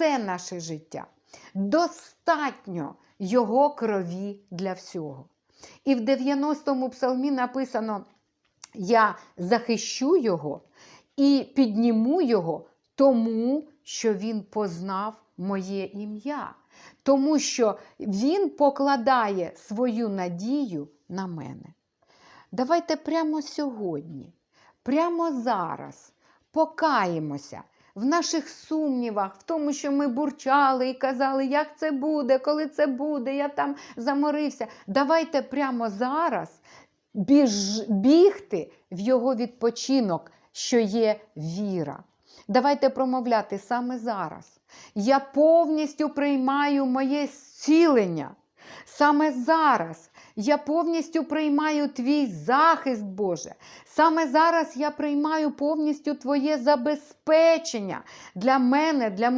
все наше життя. Достатньо Його крові для всього. І в 90-му псалмі написано: Я захищу його і підніму його, тому що він познав моє ім'я, тому що він покладає свою надію на мене. Давайте прямо сьогодні, прямо зараз покаємося в наших сумнівах, в тому, що ми бурчали і казали, як це буде, коли це буде, я там заморився. Давайте прямо зараз біж, бігти в його відпочинок, що є віра. Давайте промовляти саме зараз. Я повністю приймаю моє зцілення. Саме зараз я повністю приймаю твій захист, Боже. Саме зараз я приймаю повністю Твоє забезпечення для мене, для